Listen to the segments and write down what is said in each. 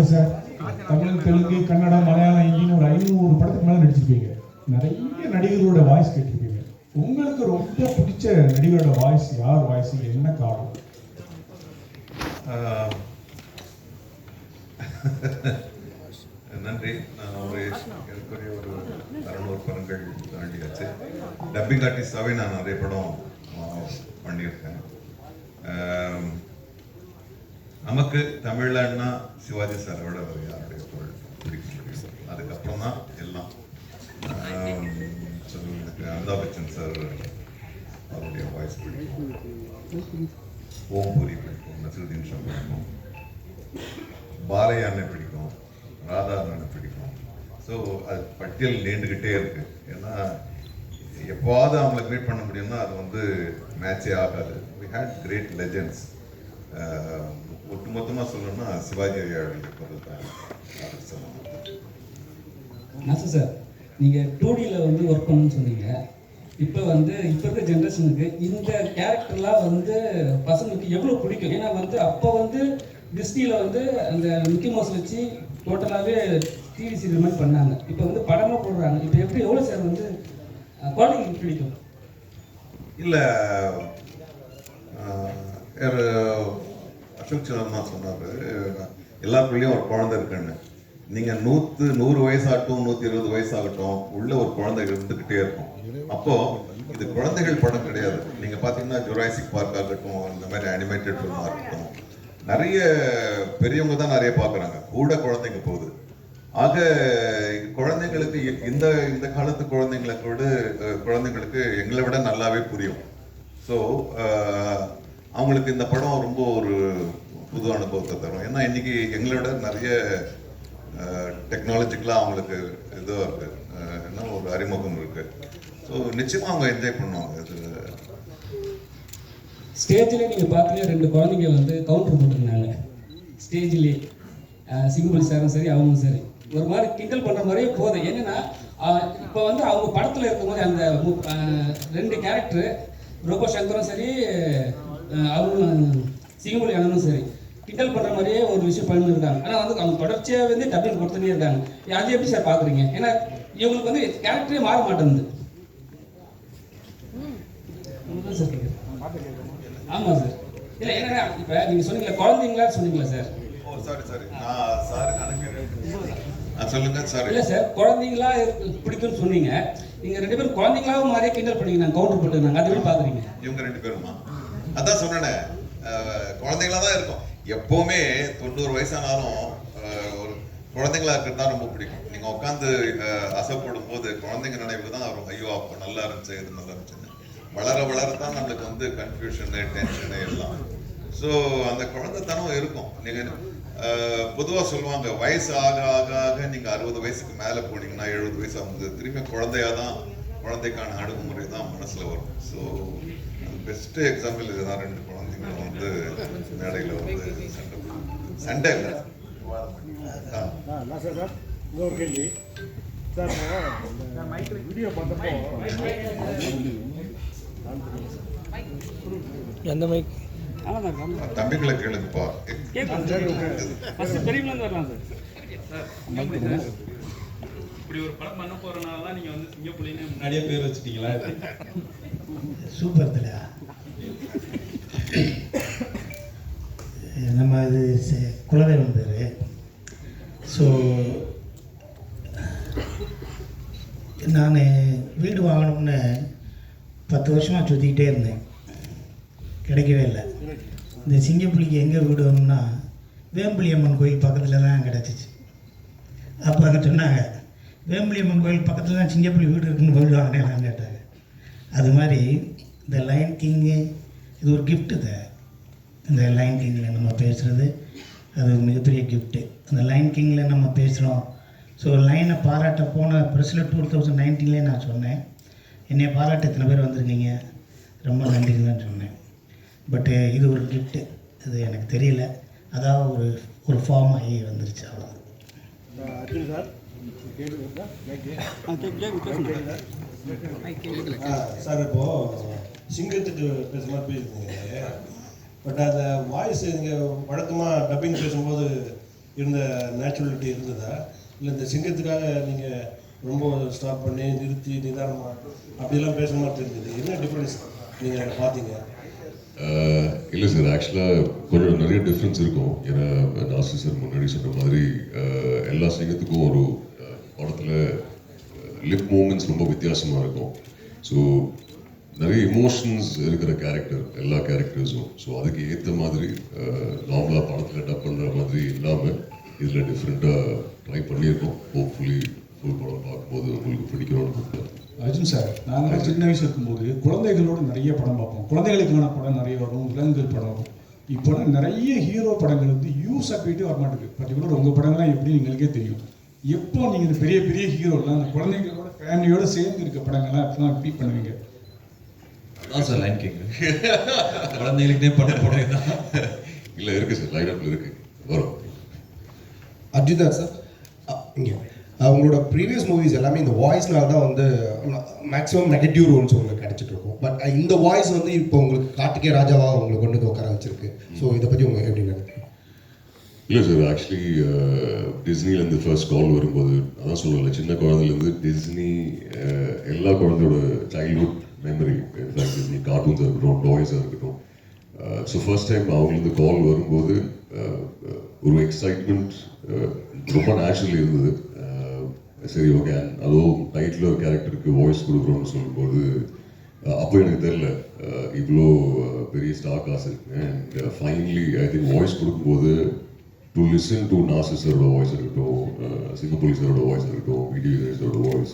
ஆசை சார் தமிழ் தெலுங்கு கன்னடம் மலையாளம் ஹிந்தின்னு ஒரு ஐநூறு படத்துக்கு மேலே நடிச்சிருப்பீங்க. நிறைய நடிகர்களோட வாய்ஸ் கேட்டிருப்பீங்க. உங்களுக்கு ரொம்ப பிடிச்ச நடிகரோட வாய்ஸ் யார்? வாய்ஸ் என்ன காரணம்? நன்றி. நான் ஒரு ஏற்கனவே ஒரு அறநூறு படங்கள் தாண்டியாச்சு டப்பிங் ஆர்டிஸ்டாகவே நான் நிறைய படம் பண்ணியிருக்கேன். நமக்கு தமிழ்லன்னா சிவாஜி சாரை விட வேறு யாருடைய குரல் அதுக்கப்புறம் தான் எல்லாம் எனக்கு அமிதாப் பச்சன் சார் அவருடைய வாய்ஸ் பிடிக்கும் ஓம்புரி பிடிக்கும் நசருதீன் ஷா பிடிக்கும் பாலையா அண்ணன் பிடிக்கும் ராதா பிடிக்கும் ஸோ அது பட்டியல் நீண்டுக்கிட்டே இருக்கு ஏன்னா எப்போவாவது அவங்கள மீட் பண்ண முடியும்னா அது வந்து மேட்சே ஆகாது வி ஹேட் கிரேட் லெஜெண்ட்ஸ் ஒட்டுமொத்தமாக சொல்லணும்னா சிவாஜி ஐயாவுடைய குரல் தான் நசு சார் நீங்கள் டூடியில் வந்து ஒர்க் பண்ணணும்னு சொன்னீங்க. இப்போ வந்து இப்போ இருக்க ஜென்ரேஷனுக்கு இந்த கேரக்டர்லாம் வந்து பசங்களுக்கு எவ்வளோ பிடிக்கும்? ஏன்னா வந்து அப்போ வந்து டிஸ்னியில் வந்து அந்த மிக்கி மவுஸ் வச்சு டோட்டலாகவே டிவி சீரியல் மாதிரி பண்ணாங்க. இப்போ வந்து படமாக போடுறாங்க. இப்போ எப்படி எவ்வளோ சார் வந்து குழந்தைங்களுக்கு பிடிக்கும்? இல்லை அசோக் சிதம்பரம் சொன்னார் எல்லாருக்குள்ளேயும் ஒரு குழந்தை இருக்குன்னு. நீங்கள் நூற்று நூறு வயசாகட்டும் நூற்றி இருபது வயசாகட்டும் உள்ள ஒரு குழந்தை இருந்துக்கிட்டே இருக்கும். அப்போ இது குழந்தைகள் படம் கிடையாது. நீங்கள் பார்த்தீங்கன்னா ஜுராசிக் பார்க் ஆகட்டும் இந்த மாதிரி அனிமேட்டட் ஃபிலிமாக இருக்கட்டும் நிறைய பெரியவங்க தான் நிறைய பார்க்குறாங்க கூட குழந்தைங்க போகுது. ஆக குழந்தைங்களுக்கு இ- இந்த இந்த காலத்து குழந்தைங்களுக்கு விட குழந்தைங்களுக்கு எங்களை விட நல்லாவே புரியும். ஸோ அவங்களுக்கு இந்த படம் ரொம்ப ஒரு புது அனுபவத்தை தரும். ஏன்னா இன்னைக்கு எங்களை விட நிறைய டெக்னாலஜிக்கெலாம் அவங்களுக்கு இதுவாக இருக்கு. என்ன ஒரு அறிமுகம் இருக்கு. ஸோ நிச்சயமாக அவங்க என்ஜாய் பண்ணுவாங்க. இது ஸ்டேஜில் நீங்கள் பார்த்தீங்கன்னா ரெண்டு குழந்தைங்க வந்து கவுண்டர் போட்டிருந்தாங்க. ஸ்டேஜ்லேயே சிங்கப்பள்ளி சாரும் சரி அவங்களும் சரி. ஒரு மாதிரி கிண்டல் பண்ணுற மாதிரியே போதும் என்னென்னா இப்போ வந்து அவங்க படத்தில் இருக்கும்போது அந்த ரெண்டு கேரக்டர் ரோபோ சங்கரும் சரி அவங்களும் அவரும் அண்ணனும் சரி கிண்டல் பண்ணுற மாதிரியே ஒரு விஷயம் பண்ணிருக்காங்க ஆனால் வந்து அவங்க தொடர்ச்சியாக வந்து டப்பிங் கொடுத்துட்டே இருக்காங்க. அது எப்படி சார் பார்க்குறீங்க ஏன்னா இவங்களுக்கு வந்து கேரக்டரே மாற மாட்டேங்குது. உங்களுக்கும் சார் சார் இல்ல ஏன்னா இப்ப நீங்க சொன்னீங்களா குழந்தைங்களா சொன்னீங்களா சார் ஓ சாரி சாரி நான் சாருக்கு அனுப்பிடுறேன். சொல்லுங்க சாரி இல்ல சார் குழந்தைங்களா இருக்கு- பிடிக்கும்னு சொன்னீங்க. நீங்க ரெண்டு பேரும் குழந்தைங்களாவும் மாதிரியே கிண்டல் பண்ணீங்க நான் கவுண்டர் போட்டுருந்தாங்க அது எப்படி பாக்குறீங்க? இவங்க ரெண்டு பேருமா? அதான் சொன்னேனே. குழந்தைங்களா தான் இருக்கும். எப்போவுமே தொண்ணூறு வயசானாலும் ஒரு குழந்தைங்களா இருக்கிறது தான் ரொம்ப பிடிக்கும். நீங்க உட்காந்து அசைப்படும் போது குழந்தைங்க நினைவுக்கு தான் வரும். ஐயோ அப்போ நல்லா இருந்துச்சு இது நல்லா இருந்துச்சுன்னு. வளர வளர தான் நம்மளுக்கு வந்து கன்ஃபியூஷனு டென்ஷனு எல்லாம். ஸோ அந்த குழந்தைத்தனம் இருக்கும். நீங்கள் பொதுவாக சொல்லுவாங்க வயசு ஆக ஆக ஆக நீங்கள் அறுபது வயசுக்கு மேலே போனீங்கன்னா எழுபது வயசு ஆகும்போது திரும்பி குழந்தையா தான் குழந்தைக்கான அணுகுமுறை தான் மனசுல வரும். ஸோ பெஸ்ட் எக்ஸாம்பிள் இதுதான். ரெண்டு குழந்தைங்களும் வந்து மேடையில் வந்து சண்டை. சண்டை இல்லை. இன்னொரு கேள்வி சார் வீடியோ பார்த்தப்போ எந்த மைக் ஆமாம் தம்பிகளை கேளுங்கப்பா பெரியவங்க வரலாம் சார் இப்படி ஒரு படம் பண்ண போறனால தான் நீங்க வந்து சிங்கப்புலின்னு முன்னாடியே பேர் வச்சுட்டீங்களா? சூப்பர் தலை. நம்ம இது செ- குலதெய்வம் பேர். ஸோ நான் வீடு வாங்கணும்னு பத்து வருஷமாக சுற்றிக்கிட்டே இருந்தேன். கிடைக்கவே இல்லை. இந்த சிங்கப்புலிக்கு எங்கே வீடு வேணும்னா வேம்புலி அம்மன் கோயில் பக்கத்தில் தான் கிடச்சிச்சு. அப்போ அங்கே சொன்னாங்க வேம்புலியம்மன் கோயில் பக்கத்தில் தான் சிங்கப்பள்ளி வீடு இருக்குன்னு வீடு வாங்கினேன் கேட்டாங்க. அது மாதிரி இந்த லைன் கிங்கு இது ஒரு கிஃப்ட்டு தான் இந்த லைன் கிங்கில் நம்ம பேசுகிறது அது ஒரு மிகப்பெரிய கிஃப்ட்டு அந்த லைன் கிங்கில் நம்ம பேசுகிறோம் ஸோ லைனை பாராட்ட போன ப்ரெஸ்ஸில் டூ தௌசண்ட் நைன்டீன்லேயே நான் சொன்னேன். என்னை பாராட்ட இத்தனை பேர் வந்திருக்கீங்க. ரொம்ப நன்றிங்கன்னு சொன்னேன். பட்டு இது ஒரு கிஃப்ட்டு அது எனக்கு தெரியல. அதாவது ஒரு ஒரு ஃபார்ம் ஆகி வந்துருச்சு அவ்வளோ அர்ஜுன் சார். சார் இப்போ சிங்கத்துக்கு பேசுற மாதிரி பேசுறீங்க பட் அந்த வாய்ஸ் நீங்கள் வழக்கமாக டப்பிங் பேசும்போது இருந்த நேச்சுரலிட்டி இருந்ததா? இல்லை இந்த சிங்கத்துக்காக நீங்கள் ரொம்ப ஸ்டாப் பண்ணி நிறுத்தி நிதானமாக அப்படிலாம் பேச மாதிரி தெரிஞ்சது. என்ன டிஃப்ரென்ஸ் நீங்கள் பார்த்தீங்க? இல்லை சார் ஆக்சுவலாக கொஞ்சம் நிறைய டிஃப்ரென்ஸ் இருக்கும். ஏன்னா நாசி சார் முன்னாடி சொன்ன மாதிரி எல்லா சிங்கத்துக்கும் ஒரு படத்தில் லிப் மூமெண்ட்ஸ் ரொம்ப வித்தியாசமாக இருக்கும். ஸோ நிறைய இமோஷன்ஸ் இருக்கிற கேரக்டர் எல்லா கேரக்டர்ஸும் ஸோ அதுக்கு ஏற்ற மாதிரி நார்மலாக படத்தில் டப் பண்ணுற மாதிரி இல்லாமல் இதில் டிஃப்ரெண்ட்டாக ட்ரை பண்ணியிருக்கோம். ஹோப்ஃபுல்லி ஃபுல் படம் பார்க்கும்போது உங்களுக்கு பிடிக்கணும்னு அர்ஜுன் சார் நாங்கள் சின்ன வயசு இருக்கும்போது குழந்தைகளோட நிறைய படம் பார்ப்போம். குழந்தைகளுக்கான படம் நிறைய வரும் விலங்குகள் படம் வரும். இப்போ நிறைய ஹீரோ படங்கள் வந்து யூஸ் போயிட்டு வர மாட்டேங்குது பர்டிகுலர் உங்கள் படங்கள்லாம் எப்படி எங்களுக்கே தெரியும். எப்போ நீங்கள் இந்த பெரிய பெரிய ஹீரோலாம் அந்த குழந்தைங்களோட ஃபேமிலியோட சேர்ந்து இருக்க படங்கள்லாம் எப்பலாம் எப்படி பண்ணுவீங்க? அதான் சார் லைன் கிங் குழந்தைகளுக்குனே பண்ண போடுறது தான் இல்லை இருக்குது சார் லைன் அப்பில் இருக்குது வரும். அர்ஜுதா சார் இங்கே. உங்களோட ப்ரீவியஸ் மூவிஸ் எல்லாமே இந்த வாய்ஸ்னால தான் வந்து மேக்ஸிமம் நெகட்டிவ் ரோல்ஸ் உங்களுக்கு கிடைச்சிட்டு இருக்கும். பட் இந்த வாய்ஸ் வந்து இப்போ உங்களுக்கு கார்த்திகே ராஜாவா உங்களுக்கு கொண்டு வந்து உட்கார வச்சிருக்கு. ஸோ இதை பற்றி உங்க எப்படி நினைக்கிறீங்க இல்லை சார் ஆக்சுவலி டிஸ்னிலேருந்து ஃபர்ஸ்ட் கால் வரும்போது அதான் சொல்லலை சின்ன குழந்தைலேருந்து டிஸ்னி uh, எல்லா குழந்தையோட childhood memory in fact Disney கார்ட்டூன்ஸாக இருக்கட்டும் டாய்ஸாக இருக்கட்டும். ஸோ ஃபர்ஸ்ட் டைம் அவங்களுக்கு கால் வரும்போது uh, uh, ஒரு எக்ஸைட்மெண்ட் ரொம்ப நேச்சுரல் இருந்தது. சரி ஓகே அதுவும் டைட்டில் ஒரு கேரக்டருக்கு வாய்ஸ் கொடுக்குறோம்னு சொல்லும்போது அப்போ எனக்கு தெரில இவ்வளோ பெரிய ஸ்டார் காசு. இருக்கு and finally I think voice கொடுக்கும்போது டு லிசன் டு நாசிஸரோட வாய்ஸ் இருக்கட்டும் சிங்கப்பூலி சரோட வாய்ஸ் இருக்கட்டும் விடியோ வாய்ஸ்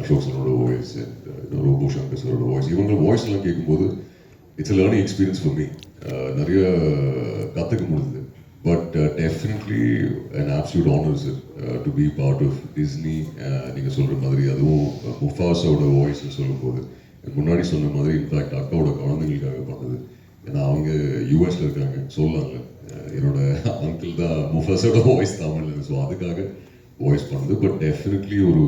அசோக் சரோட வாய்ஸ் அண்ட் ரோபோ சங்கர் சரோட வாய்ஸ் இவங்க வாய்ஸ் எல்லாம் கேட்கும்போது it's learning experience for me நிறைய கற்றுக்க முடியுது but definitely and absolute honours to be part of Disney நீங்கள் சொல்கிற மாதிரி அதுவும் முஃபாஸோட வாய்ஸ் சொல்லும்போது முன்னாடி சொன்ன மாதிரி இன்ஃபேக்ட் அக்காவோட குழந்தைங்களுக்காக பண்ணது. ஏன்னா அவங்க யூஎஸ்ல இருக்காங்க. அஹ் என்னோட அங்கிள் தான் முஃபாஸோட வாய்ஸ் தமிழ் ஸோ அதுக்காக வாய்ஸ் பண்ணது. பட் டெஃபினெட்லி ஒரு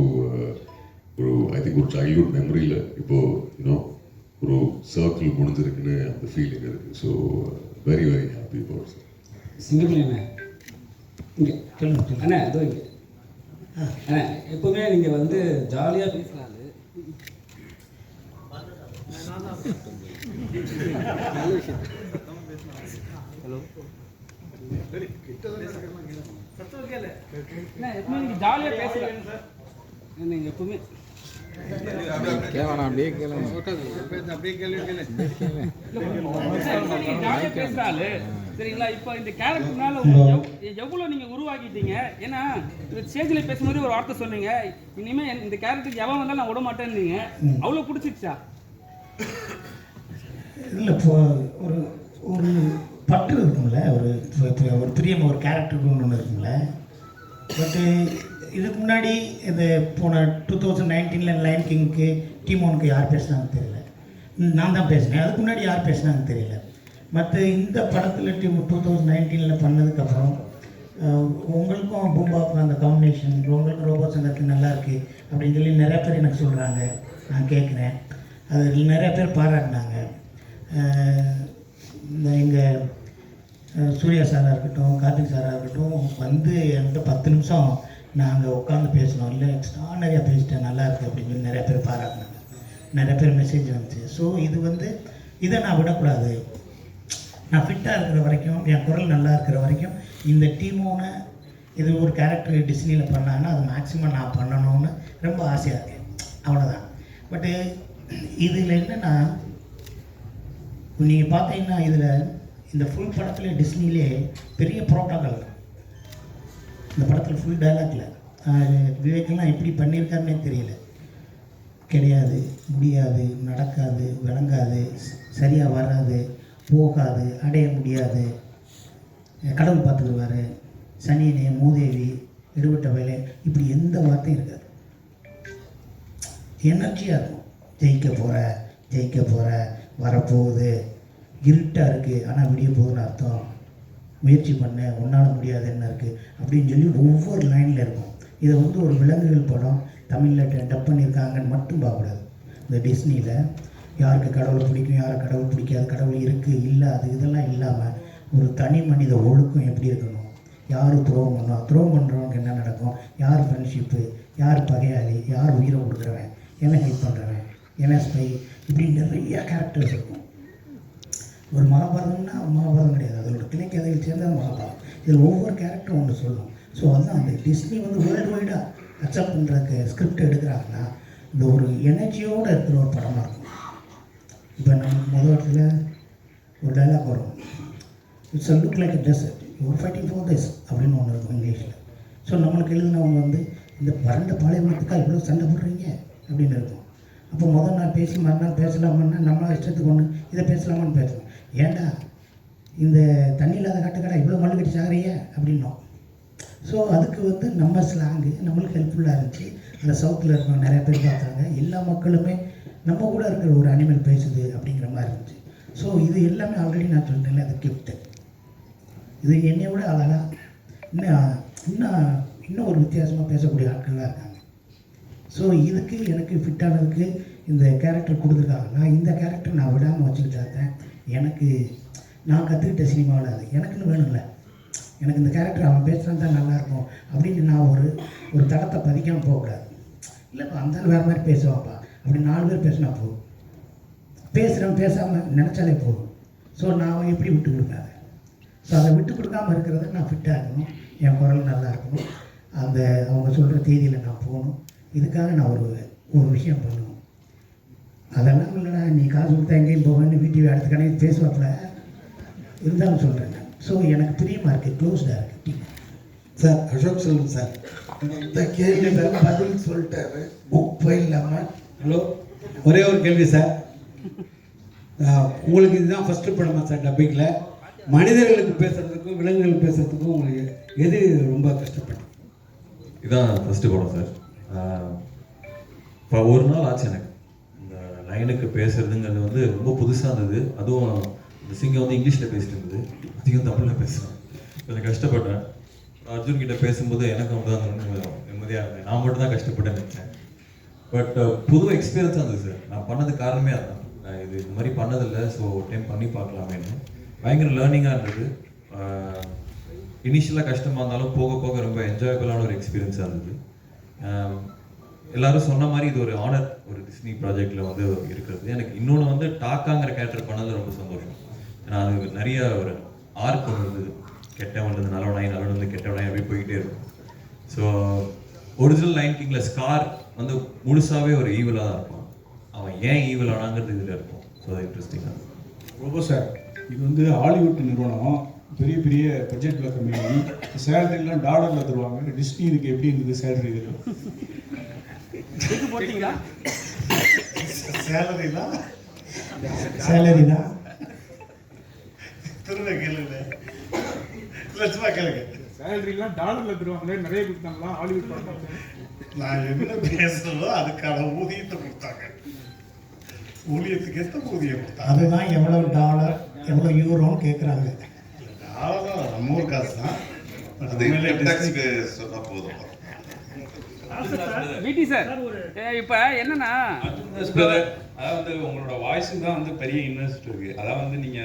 ஒரு ஐ திங்க் ஒரு சைல்ட்ஹுட் மெமரியில் இப்போ யூனோ ஒரு சர்க்கிள் முடிஞ்சிருக்குன்னு அந்த ஃபீலிங் இருக்கு. So very very happy about sir Singapalli அண்ணா இங்கே. சொல்லுங்க சொல்லுங்க. அண்ணா இதோ இங்கே. அண்ணா எப்பவுமே நீங்கள் வந்து ஜாலியாக பேசலாம் அண்ணா, எப்பவுமே நீங்க ஜாலியா பேசலாம் நீங்க எப்பவுமே நீங்க ஜாலியா பேசுற ஆளு. சரிங்களா இப்போ இந்த கேரக்டர்னால எவ்வளோ நீங்கள் உருவாக்கிட்டீங்க ஏன்னா ஸ்டேஜில் பேசும்போது ஒரு வார்த்தை சொன்னீங்க இனிமேல் இந்த கேரக்டருக்கு எவன் வந்தாலும் நான் விட மாட்டேன்னீங்க அவ்வளோ பிடிச்சிருச்சா இல்லை இப்போ ஒரு ஒரு பற்று இருக்கும்ல ஒரு ஒரு பிரியம் ஒரு கேரக்டருக்கு ஒன்று இருக்கும்ல. பட்டு இதுக்கு முன்னாடி இந்த போன டூ தௌசண்ட் நைன்டீனில் லைன் கிங்க்கு டீமோனுக்கு யார் பேசுனாங்கன்னு தெரியல. நான் தான் பேசினேன். அதுக்கு முன்னாடி யார் பேசுனாங்கன்னு தெரியல. மற்ற இந்த படத்தில் டீம் டூ தௌசண்ட் நைன்டீனில் பண்ணதுக்கப்புறம் உங்களுக்கும் பூம்பாவுக்கும் அந்த காம்பினேஷன் உங்களுக்கும் ரோபோ சங்கருக்கு நல்லாயிருக்கு அப்படின்னு சொல்லி நிறையா பேர் எனக்கு சொல்கிறாங்க நான் கேட்குறேன் அது நிறையா பேர் பாராட்டினாங்க. இந்த எங்கள் சூர்யா சாராக இருக்கட்டும் கார்த்திக் சாராக இருக்கட்டும் வந்து என்கிட்ட பத்து நிமிஷம் நாங்கள் உட்காந்து பேசணும். இல்லை எக்ஸ்ட்ரானரியாக பேசிட்டேன் நல்லா இருக்குது அப்படின்னு சொல்லி நிறைய பேர் பாராட்டினாங்க. நிறைய பேர் மெசேஜ் வந்துச்சு. ஸோ இது வந்து இதை நான் விடக்கூடாது. நான் ஃபிட்டாக இருக்கிற வரைக்கும் என் குரல் நல்லா இருக்கிற வரைக்கும் இந்த டீமோன இது ஒரு கேரக்டர் டிஸ்னியில் பண்ணாங்கன்னா அது மேக்ஸிமம் நான் பண்ணணும்னு ரொம்ப ஆசையாக இருக்கேன். அவ்வளோதான் பட்டு இதில் என்னென்னா நீங்கள் பார்த்தீங்கன்னா இதில் இந்த ஃபுல் படத்தில் டிஸ்னிலே பெரிய புரோட்டோக்கால் இந்த படத்தில் ஃபுல் டைலாக்ல விவேக்கெல்லாம் எப்படி பண்ணியிருக்காருன்னே தெரியல. கிடையாது முடியாது நடக்காது விளங்காது சரியாக வராது போகாது அடைய முடியாது. கடவுள் பார்த்துக்குருவார் சனியனே மூதேவி எடுபட்ட வேலை இப்படி எந்த வார்த்தையும் இருக்காது. எனர்ஜியாக இருக்கும். ஜெயிக்க போகிற ஜெயிக்க போகிற வரப்போகுது. இருட்டாக இருக்குது ஆனால் விடிய போகுதுன்னு அர்த்தம். முயற்சி பண்ண. உன்னால் முடியாது என்ன இருக்குது அப்படின்னு சொல்லி ஒவ்வொரு லைனில் இருக்கும். இதை வந்து ஒரு விலங்குகள் படம் தமிழில் டப் பண்ணியிருக்காங்கன்னு மட்டும் பார்க்கக்கூடாது. இந்த டிஸ்னியில் யாருக்கு கடவுள் பிடிக்கும் யாரை கடவுள் பிடிக்காது கடவுள் இருக்குது இல்லை அது இதெல்லாம் இல்லாமல் ஒரு தனி மனித ஒழுக்கம் எப்படி இருக்கணும்? யார் துரோகம் பண்ணுவா துரோகம் பண்ணுறவங்க என்ன நடக்கும்? யார் ஃப்ரெண்ட்ஷிப்பு யார் பகையாளி? யார் உயிரை கொடுக்குறவன்? என்ன ஹெல்ப் பண்ணுறவன் எம்எஸ்பை இப்படி நிறைய கேரக்டர்ஸ் இருக்கும். ஒரு மகாபாரதம்னா மகாபாரதம் கிடையாது. அதோட கிளை கதைகள் மகாபாரதம். இதில் ஒவ்வொரு கேரக்டரும் ஒன்று சொல்லும் ஸோ அதுதான் அந்த டிஸ்னி வந்து வேர்ல்டு வைடாக அக்செப்ட் பண்ணுறதுக்கு ஸ்கிரிப்ட் எடுக்கிறாங்கன்னா இந்த ஒரு எனர்ஜியோடு இருக்கிற ஒரு படமாக இருக்கும். இப்போ நம்ம முதல் இடத்துல ஒரு டைலாக் வரும். It's a look like desert you're fighting for this அப்படின்னு ஒன்று இருக்கும் இங்கிலீஷில். ஸோ நம்மளுக்கு எழுதினவங்க வந்து இந்த வறண்ட பாலைவனத்துக்காக இவ்வளோ சண்டை போடுறீங்க அப்படின்னு இருக்கும். அப்போ முதல் நாள் பேசி மறுநாள் பேசலாமான்னா நம்மளா இஷ்டத்துக்கு ஒன்று இதை பேசலாமான்னு பேசலாம். ஏண்டா இந்த தண்ணி இல்லாத காட்டுக்கடா இவ்வளோ மண்ணு கட்டி சாகுறீங்க? அப்படின்னோம். ஸோ அதுக்கு வந்து நம்ம ஸ்லாங்கு நம்மளுக்கு ஹெல்ப்ஃபுல்லாக இருந்துச்சு. அந்த சவுத்தில் இருக்கிற நிறைய பேர் பார்த்தாங்க. எல்லா மக்களுமே நம்ம கூட இருக்கிற ஒரு அனிமல் பேசுது அப்படிங்கிற மாதிரி இருந்துச்சு. ஸோ இது எல்லாமே ஆல்ரெடி நான் சொல்லிட்டேன் அது கிஃப்ட்டு இது என்னை விட அழகாக இன்னும் இன்னும் இன்னும் ஒரு வித்தியாசமாக பேசக்கூடிய ஆட்கள்லாம் இருக்காங்க. ஸோ இதுக்கு எனக்கு ஃபிட்டானதுக்கு இந்த கேரக்டர் கொடுத்துருக்காங்க. நான் இந்த கேரக்டர் நான் விடாமல் வச்சுக்கிட்டாதான் எனக்கு நான் கற்றுக்கிட்ட சினிமாவில் அது எனக்குன்னு வேணும்ல. எனக்கு இந்த கேரக்டர் அவன் பேசுனா தான் நல்லாயிருக்கும் அப்படின்னு நான் ஒரு ஒரு தடத்தை பதிக்காமல் போகக்கூடாது. இல்லைப்பா அந்த வேறு மாதிரி பேசுவாப்பா அப்படி நாலு பேர் பேசினா போதும். பேசுகிறவன் பேசாமல் நினச்சாலே போதும். ஸோ நான் எப்படி விட்டு கொடுக்காத ஸோ அதை விட்டு கொடுக்காமல் இருக்கிறத நான் ஃபிட்டாக இருக்கணும் என் குரல் நல்லா இருக்கணும். அந்த அவங்க சொல்கிற தேதியில் நான் போகணும். இதுக்காக நான் ஒரு ஒரு விஷயம் பண்ணணும். அதெல்லாம் இல்லைடா நீ காசு கொடுத்தா எங்கேயும் போவேன்னு வீட்டு அடுத்த கணக்கு பேசுவாப்புல இருந்தாலும் சொல்கிறேன் நான். ஸோ எனக்கு பிரியமாக இருக்குது க்ளோஸ்டாக இருக்குது team sir Ashok Selvam sir. இந்த கேள்வி பதில் சொல்லிட்டாரு. புக் இல்லாமல் ஹலோ ஒரே ஒரு கேள்வி சார். உங்களுக்கு இதுதான் ஃபஸ்ட்டு படமா சார் டப்பிங்கில் மனிதர்களுக்கு பேசுறதுக்கும் விலங்குகளுக்கு பேசுறதுக்கும் உங்களுக்கு எது ரொம்ப கஷ்டப்பட்டு இதான் ஃபஸ்ட்டு படம் சார். இப்போ ஒரு நாள் ஆச்சு எனக்கு. இந்த லைனுக்கு பேசுறதுங்கிறது வந்து ரொம்ப புதுசாக இருந்தது. அதுவும் இந்த சிங்கம் வந்து இங்கிலீஷில் பேசிட்டு இருந்தது. அதிகம் தமிழில் பேசுகிறேன் கொஞ்சம் கஷ்டப்பட்டேன். அர்ஜுன் கிட்ட பேசும்போது எனக்கு வந்து அந்த நிம்மதியாக இருந்தேன். நான் மட்டும் தான் கஷ்டப்பட்டேன்னு நினச்சேன். பட் புது எக்ஸ்பீரியன்ஸாக இருந்தது சார் நான் பண்ணது காரணமே அதுதான். நான் இது இந்த மாதிரி பண்ணதில்லை. ஸோ ஒரு டைம் பண்ணி பார்க்கலாமேன்னு. பயங்கர லேர்னிங்காக இருந்தது. இனிஷியலாக கஷ்டமாக இருந்தாலும் போக போக ரொம்ப என்ஜாயபிளான ஒரு எக்ஸ்பீரியன்ஸாக இருந்தது. எல்லாரும் சொன்ன மாதிரி இது ஒரு ஆனர் ஒரு டிஸ்னி ப்ராஜெக்டில் வந்து இருக்கிறது. எனக்கு இன்னொன்று வந்து டாக்காங்கிற கேரக்டர் பண்ணது ரொம்ப சந்தோஷம். ஏன்னா அது நிறைய ஒரு ஆர்க் ஒன்று இருந்தது கெட்டவன்லேருந்து நல்லவனாய் நல்லவன்லேருந்து கெட்டவனாய் அப்படி போயிட்டே இருக்கும். ஸோ ஒரிஜினல் லைன் கிங்கில் ஸ்கார் வந்து முழுசாவே ஒரு ஈவலாக தான் இருக்கும் அவன் ஏன் ஈவலானாங்கிறது இதில் இருக்கும். ஸோ அது இன்ட்ரெஸ்டிங்காக ரொம்ப சார் இது வந்து ஹாலிவுட் நிறுவனம்? பெரிய பெரிய பட்ஜெட் கம்பெனி சேலரிலாம் டாலரில் தருவாங்க. டிஸ்னி இதுக்கு எப்படி இருந்தது சேலரி இதில் சேலரிலாம் சேலரி தான் திரும்ப கேளுங்க லட்சமா கேளுங்க. சேலரிலாம் டாலர்ல தருவாங்களே நிறைய கொடுத்தாங்களா? ஹாலிவுட் படம். நான் என்ன பேசுறதோ அதுக்கான ஊதியத்தை கொடுத்தாங்க. ஊழியத்துக்கு ஏற்ற ஊதியம் கொடுத்தாங்க. அதுதான் எவ்வளோ டாலர் எவ்வளோ யூரோன்னு கேட்குறாங்க அவ்வளோதான் நம்ம ஊர் காசு தான் சொன்னா போதும். விடி சார் இப்போ என்னன்னா? அதாவது வந்து உங்களோட வாய்ஸுக்கு தான் வந்து பெரிய இன்வெஸ்ட் இருக்கு. அதாவது வந்து நீங்க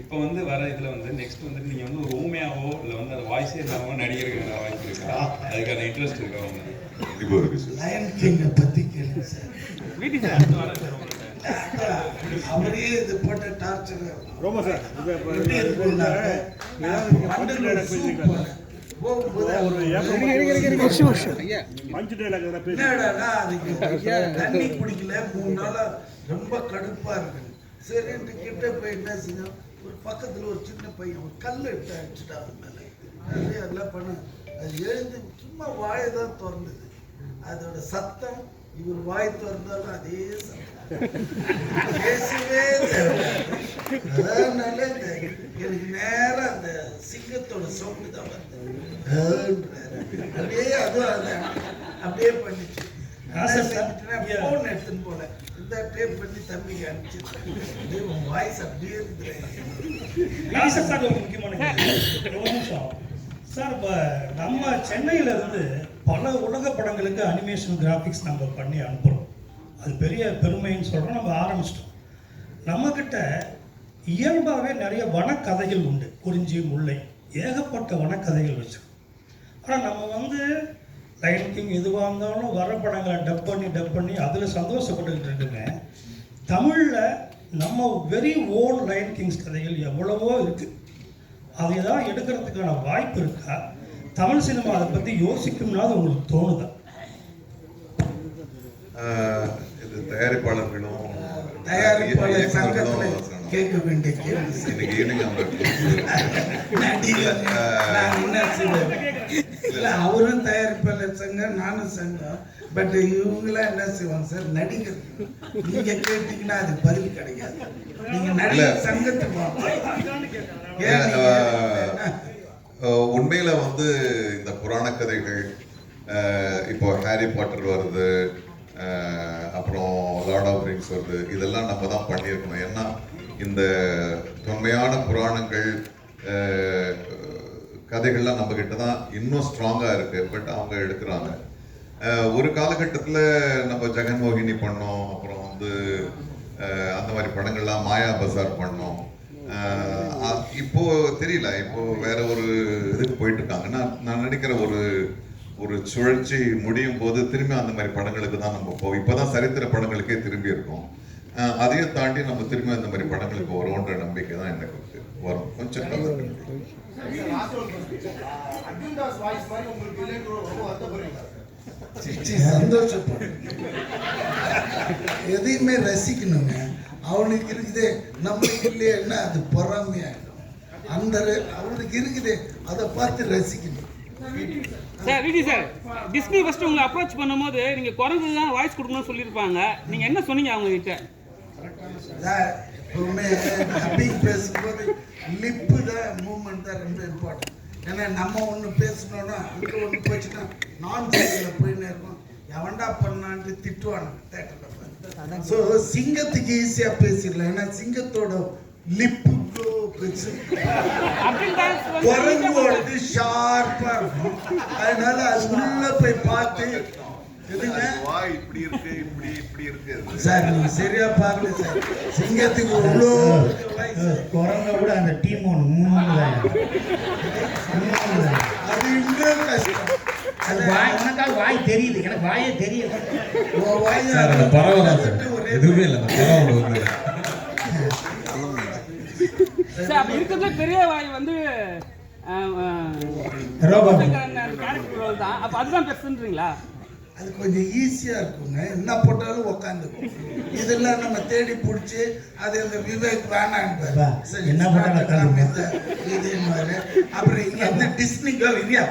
இப்போ வந்து வர இதுல வந்து நெக்ஸ்ட் வந்து நீங்க வந்து ஒரு ஊமையாவோ இல்லை வந்து அந்த வாய்ஸே இல்லாம நடிகருக்கு வாய்ப்பு இருக்கா. அதுக்கான இன்ட்ரெஸ்ட் இருக்கா உங்களுக்கு? பற்றி கேளுங்க சார். விடி சார் சார் அவரே இது போட்ட டார்ச்சர் ரோமா சார். தண்ணி குடிக்கல. மூணு நாளா ரொம்ப கடுப்பா இருக்கு. சரின்ட்டு கிட்ட போய் என்ன செஞ்சோம் ஒரு பக்கத்துல ஒரு சின்ன பையன் ஒரு கல் எடுத்து அடிச்சுட்டா மேல. அது அதெல்லாம் பண்ண. அது எழுந்து சும்மா வாயை தான் திறந்தது. அதோட சத்தம் இவர் வாய் திறந்தாலும் அதே சத்தம். பேசவே அதனால எனக்கு நேரம் அந்த சிங்கத்தோட சவுண்டு தான் வந்தது ஆன்றாரு. அப்படியே அதுவும் அது அப்படியே பண்ணிச்சு ஃபோன் எடுத்துன்னு போனேன் இந்த டேப் பண்ணி தம்பிக்கு அனுப்பிச்சு வாய்ஸ் அப்படியே இருந்துச்சு சார் ஒரு முக்கியமான கேள்வி. ஒரு நிமிஷம் சார் இப்போ நம்ம சென்னையில இருந்து பல உலக படங்களுக்கு அனிமேஷன் கிராஃபிக்ஸ் நம்ம பண்ணி அனுப்புகிறோம் அது பெரிய பெருமைன்னு சொல்கிறோம் நம்ம ஆரம்பிச்சிட்டோம். நம்மக்கிட்ட இயல்பாகவே நிறைய வனக்கதைகள் உண்டு. குறிஞ்சி முல்லை ஏகப்பட்ட வனக்கதைகள் வச்சிருக்கோம். ஆனால் நம்ம வந்து லைன் கிங் எதுவாக இருந்தாலும் வர படங்களை டப் பண்ணி டப் பண்ணி அதில் சந்தோஷப்பட்டுக்கிட்டு இருக்குங்க. தமிழில் நம்ம வெரி ஓன் லைன் கிங்ஸ் கதைகள் எவ்வளவோ இருக்குது அதை தான் எடுக்கிறதுக்கான வாய்ப்பு இருக்கா? தமிழ் சினிமா அதை பற்றி யோசிக்கும்னாது உங்களுக்கு தோணுதான் தயாரிப்பாளர்களும் தயாரிப்பாளர் சங்கத்தில் கேட்க வேண்டிய கேள்வி. இன்னைக்கு ஈவினிங் இல்லை அவரும் தயாரிப்பாளர் சங்கம் நானும் சங்கம். பட் இவங்களாம் என்ன செய்வாங்க சார் நடிகர். நீங்க கேட்டீங்கன்னா அது பதில் கிடைக்காது நீங்க நடிகர் சங்கத்துக்கு உண்மையில வந்து இந்த புராண கதைகள் இப்போ ஹாரி பாட்டர் வருது அப்புறம் லார்ட் ஆஃப் ரிங்ஸ் வருது. இதெல்லாம் நம்ம தான் பண்ணியிருக்கணும். ஏன்னா இந்த தொன்மையான புராணங்கள் கதைகள்லாம் நம்ம கிட்ட தான் இன்னும் ஸ்ட்ராங்காக இருக்கு. பட் அவங்க எடுக்கிறாங்க. ஒரு காலகட்டத்தில் நம்ம ஜெகன்மோகினி பண்ணோம். அப்புறம் வந்து அந்த மாதிரி படங்கள்லாம் மாயா பஜார் பண்ணோம். இப்போ தெரியல. இப்போ வேற ஒரு இதுக்கு போயிட்டு இருக்காங்க. நான் நான் நினைக்கிற ஒரு ஒரு சுழற்சி முடியும் போது திரும்பி அந்த மாதிரி படங்களுக்கு தான் நம்ம போவோம். இப்போதான் சரித்திர படங்களுக்கே திரும்பி இருக்கோம். அதையும் தாண்டி நம்ம திரும்பி அந்த மாதிரி படங்களுக்கு வருவோன்ற நம்பிக்கை தான் எனக்கு இருக்கு. வரும். கொஞ்சம் காலம் எதையுமே ரசிக்கணுங்க. அவனுக்கு இருக்குதே நம்மளுக்கு இல்லையேன்னா அது பொறாமையாயிடும் அந்த அவனுக்கு இருக்குதே அதை பார்த்து ரசிக்கணும். சார் விடி சார். டிஸ்னி ஃபஸ்ட்டு உங்களை அப்ரோச் பண்ணும்போது நீங்கள் குறைஞ்சது தான் வாய்ஸ் கொடுக்கணும்னு சொல்லியிருப்பாங்க. நீங்கள் என்ன சொன்னீங்க அவங்க கிட்ட சார், எப்பவுமே டப்பிங் பேசும்போது லிப்பு தான் மூமெண்ட் தான் ரொம்ப இம்பார்ட்டன்ட் ஏன்னா நம்ம ஒன்று பேசணும்னா அங்கே ஒன்று போச்சுன்னா நான் சைடில் போயின்னு இருக்கோம் எவன்டா பண்ணான்ட்டு திட்டுவானு தேட்டரில் ஸோ சிங்கத்துக்கு ஈஸியாக பேசிடலாம். ஏன்னா சிங்கத்தோட லிப்பு பெருசு குரங்கோடது ஷார்ப்பா இருக்கும் அதனால அது உள்ள போய் பார்த்து எதுங்க வாய் இப்படி இருக்கு இப்படி இப்படி இருக்கு சார் நீங்க சரியா பார்க்கல சார். சிங்கத்துக்கு அவ்வளோ குரங்க கூட அந்த டீம் ஒன்று மூணு தான். அது இன்னும் கஷ்டம். உனக்காக வாய் தெரியுது. எனக்கு வாயே தெரியல வாயை சார் எதுவுமே இல்லை. வந்து சார் பெரிய வாய் வந்து. கேரக்டர் ரோல் தான். அப்ப அதுதான் பெருசுன்றீங்களா அது கொஞ்சம் ஈஸியா இருக்குங்க. என்ன போட்டாலும் உக்காந்துக்கும். இதெல்லாம் நம்ம தேடி பிடிச்சி அது இந்த விவேக் வேணான்பாரு வா, சரி, என்ன போட்டாலும் உக்காந்துக்கும். இது மாதிரி. அப்புறம் இங்க இருந்து டிஸ்னிக்கோ இல்லையா?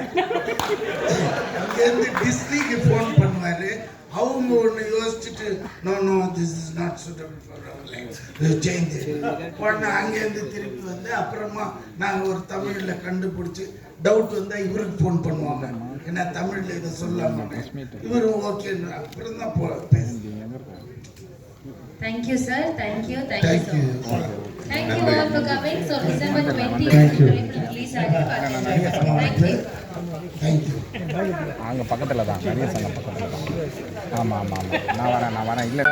இங்க இருந்து டிஸ்னிக்கு ஃபோன் பண்ணுவாரு. அவங்க ஒன்று யோசிச்சுட்டு no no this is not suitable for our change உடனே அங்கேருந்து திருப்பி வந்து அப்புறமா நாங்கள் ஒரு தமிழில் கண்டுபிடிச்சி டவுட் வந்தால் இவருக்கு ஃபோன் பண்ணுவாங்க ஏன்னா தமிழில் இதை சொல்லாம இவரும் ஓகேன்னு அப்புறம் தான் போ Thank you, sir. Thank you. Thank, Thank you, you. so much. Thank you all for coming. So December 20th, Thank you. release Thank you. Thank you அங்கே பக்கத்தில் தான். நிறைய சங்கம் பக்கத்தில் தான். ஆமாம் ஆமாம் ஆமாம் நான் வரேன் நான் வரேன். இல்லை.